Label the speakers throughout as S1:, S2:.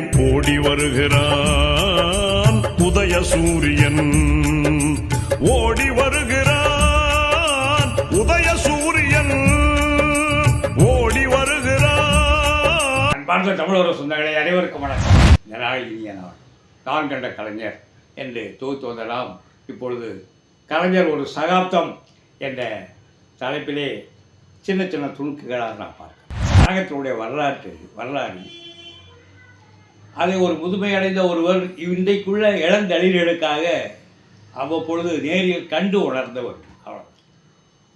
S1: ஓடி வருகிறான். உதய சூரியன் ஓடி வருகிறான். உதய சூரியன் ஓடி வருகிறான்.
S2: அன்பார்ந்த தமிழக சொந்தங்களை அனைவருக்கும் வணக்கம். நாள் இனிய நாள் நான் கண்ட கலைஞர் என்று தொகுத்து வந்தலாம் இப்பொழுது கலைஞர் ஒரு சகாப்தம் என்ற தலைப்பிலே சின்ன சின்ன துணுக்குகளாக நான் பார்க்கிறேன். கழகத்தினுடைய வரலாற்று வரலாறு அதை ஒரு முதுமையடைந்த ஒருவர் இன்றைக்குள்ள இளந்தளிர்களுக்காக அவ்வப்பொழுது நேரில் கண்டு உணர்ந்தவர் அவர்.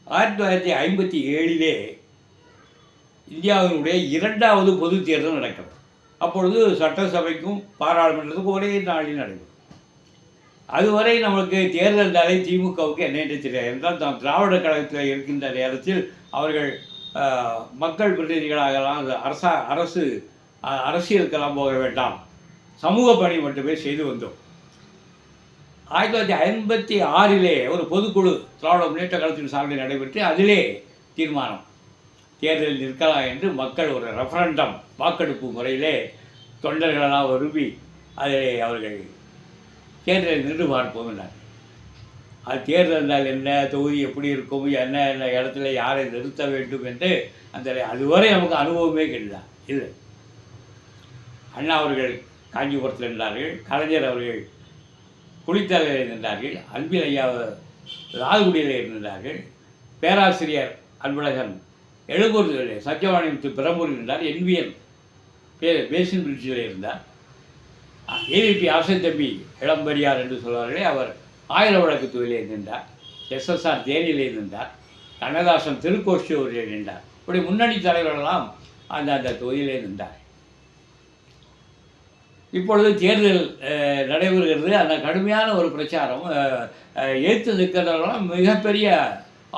S2: ஆயிரத்தி தொள்ளாயிரத்தி ஐம்பத்தி ஏழிலே இந்தியாவினுடைய இரண்டாவது பொது தேர்தல் நடக்கிறது. அப்பொழுது சட்டசபைக்கும் பாராளுமன்றத்துக்கும் ஒரே நாளில் நடைபெறும். அதுவரை நமக்கு தேர்தல் தலை திமுகவுக்கு என்ன தெரியாது. என்றால் தாம் திராவிட கழகத்தில் இருக்கின்ற நேரத்தில் அவர்கள் மக்கள் பிரதிநிதிகளாகலாம் அது அரசா அரசு அரசியலுக்கெல்லாம் போக வேண்டாம். சமூக பணி மட்டுமே செய்து வந்தோம். ஆயிரத்தி தொள்ளாயிரத்தி ஐம்பத்தி ஆறிலே ஒரு பொதுக்குழு திராவிட முன்னேற்ற கழகத்தின் சார்பில் நடைபெற்று அதிலே தீர்மானம். தேர்தலில் நிற்கலாம் என்று மக்கள் ஒரு ரெஃபரண்டம் வாக்கெடுப்பு முறையிலே தொண்டர்களெல்லாம் விரும்பி அதிலே அவர்கள் தேர்தலில் நின்று பார்ப்போம் என்றார். அது தேர்தல் என்றால் என்ன தொகுதி எப்படி இருக்கும் என்ன என்ன இடத்துல யாரை நிறுத்த வேண்டும் என்று அந்த அதுவரை நமக்கு அனுபவமே கிடையாது. இல்லை. அண்ணா அவர்கள் காஞ்சிபுரத்தில் இருந்தார்கள் கலைஞர் அவர்கள் குளித்தலையில் இருந்தார்கள் அன்பில் ஐயா லால்குடியில் இருந்தார்கள் பேராசிரியர் அன்பழகன் எழுபூரில் சத்தியவாணி முத்து பெரம்பூரில் இருந்தார் என்விஎன் பே பேசின் பிரிட்ஜில் இருந்தார். ஏவிபி ஆசன் தம்பி இளம்பரியார் என்று சொல்வார்களே அவர் ஆயிர வழக்கு தொழிலே நின்றார் எஸ்எஸ்ஆர் தேனியிலே நின்றார். கண்ணதாசன் திருக்கோஷ்டியூரில் நின்றார். இப்படி முன்னணி தலைவர்களெல்லாம் அந்த அந்த தொகுதியிலே நின்றார். இப்பொழுது தேர்தல் நடைபெறுகிறது. அந்த கடுமையான ஒரு பிரச்சாரம் ஏற்று நிற்கிறதெல்லாம் மிகப்பெரிய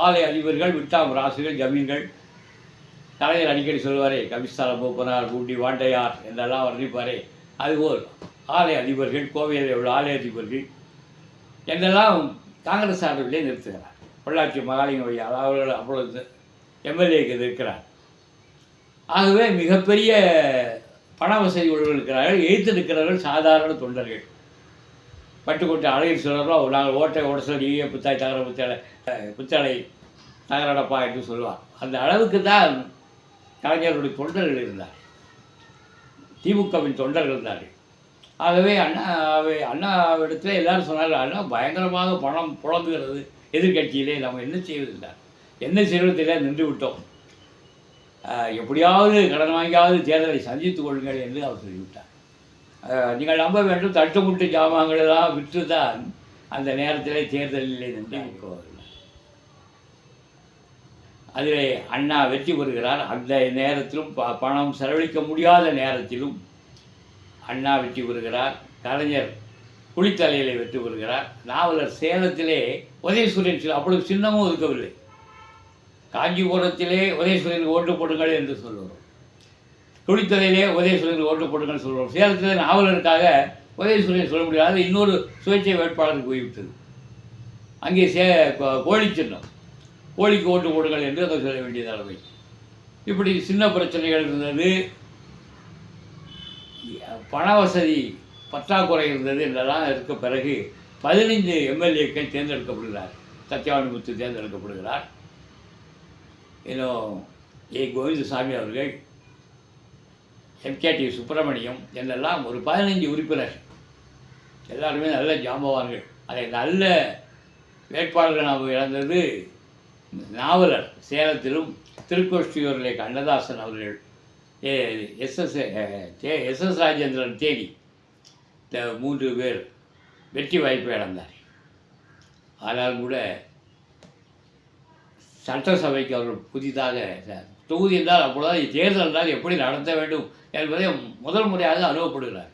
S2: ஆலை அதிபர்கள் விட்டாம் ராசுகள் ஜமீன்கள். தலைவர் அடிக்கடி சொல்வாரே கபிஸ்தான போப்பனார் பூண்டி வாண்டையார் என்றெல்லாம் வர்ணிப்பாரே. அதுபோல் ஆலை அதிபர்கள் கோவையில் உள்ள ஆலை அதிபர்கள் என்றெல்லாம் காங்கிரஸ் சார்பிலே நிறுத்துகிறார். பொள்ளாச்சி மகாலிங்க ஐயா அவர்கள் அப்பொழுது எம்எல்ஏக்கு இருக்கிறார் ஆகவே மிகப்பெரிய பண வசதி உள்ளவர்கள் இருக்கிறார்கள் எய்த்து சாதாரண தொண்டர்கள். பட்டுக்கோட்டை அழகில் சொல்கிறோம் நாங்கள் ஓட்டை உடசல் ஈய புத்தாய் தகர புத்தாலை புத்தாலை தகரடப்பா என்று சொல்லுவார் அந்த அளவுக்கு தான் கலைஞருடைய தொண்டர்கள் இருந்தார். திமுகவின் தொண்டர்கள் இருந்தார்கள் ஆகவே அண்ணா அண்ணா அண்ணாவிடத்தில் எல்லாரும் சொன்னார்கள் அண்ணா பயங்கரமாக பணம் புலம்புகிறது. எதிர்கட்சியிலே நம்ம என்ன செய்வதில்லை? என்ன செய்வதில்லை? நின்று விட்டோம். எப்படியாவது கடன் வாங்கியாவது தேர்தலை சந்தித்துக் கொள்ளுங்கள் என்று அவர் சொல்லிவிட்டார். நீங்கள் நம்ப வேண்டும் தட்டுமுட்டு ஜாமான்களெல்லாம் விற்று தான் அந்த நேரத்திலே தேர்தல் நின்று போவதில்லை அதிலே அண்ணா வெற்றி பெறுகிறார். அந்த நேரத்திலும் ப- பணம் செலவழிக்க முடியாத நேரத்திலும் அண்ணா வெற்றி பெறுகிறார். கலைஞர் குளித்தலையிலே வெற்றி பெறுகிறார். நாவலர் சேலத்திலே உதயசூரியன் சில அப்பொழுது சின்னமும் ஒதுக்கவில்லை காஞ்சிபுரத்திலே உதயசூரியன் ஓட்டு போடுங்கள் என்று சொல்லுவோம். துணித்தலையிலே உதயசூரியன் ஓட்டு போடுங்கள் சொல்லுவோம். சேலத்தில் நாவலருக்காக உதயசூரியன் சொல்ல முடியாது. இன்னொரு சுயேட்சை வேட்பாளருக்கு போய்விட்டது. அங்கே சே கோழி சின்னம். கோழிக்கு ஓட்டு போடுங்கள் என்று அதை சொல்ல வேண்டிய நிலைமை இப்படி சின்ன பிரச்சனைகள் இருந்தது. பண வசதி பற்றாக்குறை இருந்தது என்றெல்லாம் இருக்க பிறகு பதினைந்து எம்எல்ஏக்கள் தேர்ந்தெடுக்கப்படுகிறார் சத்யவாணி முத்து தேர்ந்தெடுக்கப்படுகிறார். இன்னும் ஏ கோவிந்தசாமி அவர்கள் எம்கேடி சுப்பிரமணியம் என்றெல்லாம் ஒரு பதினைஞ்சு உறுப்பினர் எல்லாருமே நல்ல ஜாம்பவான்கள் அதை நல்ல வேட்பாளர்கள் நாம் இழந்தது நாவலர் சேலத்திலும் திருக்கோஷ்டியூரிலே கண்ணதாசன் அவர்கள் ஏ எஸ்எஸ் எஸ்எஸ் ராஜேந்திரன் தேனி மூன்று பேர் வெற்றி வாய்ப்பை இழந்தார் ஆனால் கூட சட்டசபைக்கு அவர்கள் புதிதாக தொகுதி என்றால் அப்பொழுது தேர்தல் என்றால் எப்படி நடத்த வேண்டும் என்பதை முதல் முறையாக அனுபவப்படுகிறார்.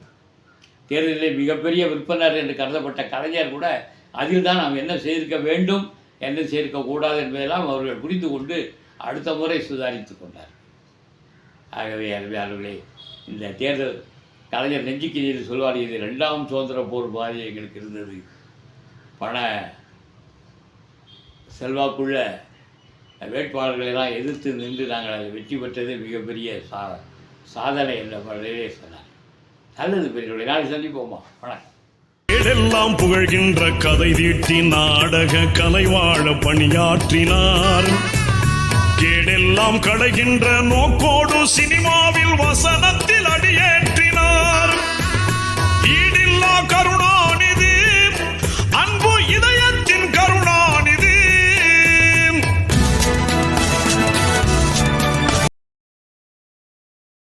S2: தேர்தலில் மிகப்பெரிய விற்பனர் என்று கருதப்பட்ட கலைஞர் கூட அதில் தான் நாம் என்ன செய்திருக்க வேண்டும் என்ன செய்திருக்கக்கூடாது என்பதெல்லாம் அவர்கள் புரிந்து கொண்டு அடுத்த முறை சுதாரித்து கொண்டார். ஆகவே அருமையாளர்களே இந்த தேர்தல் கலைஞர் நெஞ்சுக்கு நீர் சொல்வார் இது ரெண்டாம் சுதந்திர போர் மாதிரி எங்களுக்கு இருந்தது. பண செல்வாக்குள்ள வேட்பாளர்களை எல்லாம் எதிர்த்து நின்று நாங்கள் அதை வெற்றி பெற்றதே மிகப்பெரிய சா சாதனை என்ற முறையிலே சொன்னார். நல்லது பெரியவர்களை நாளை சந்திப்போமா? வணக்கம்.
S1: ஏடெல்லாம் புகழ்கின்ற கதை தீட்டி நாடக கலைவாழ பணியாற்றினார். கேடெல்லாம் களைகின்ற நோக்கோடு சினிமாவில் வசனத்தில் அடியேற்று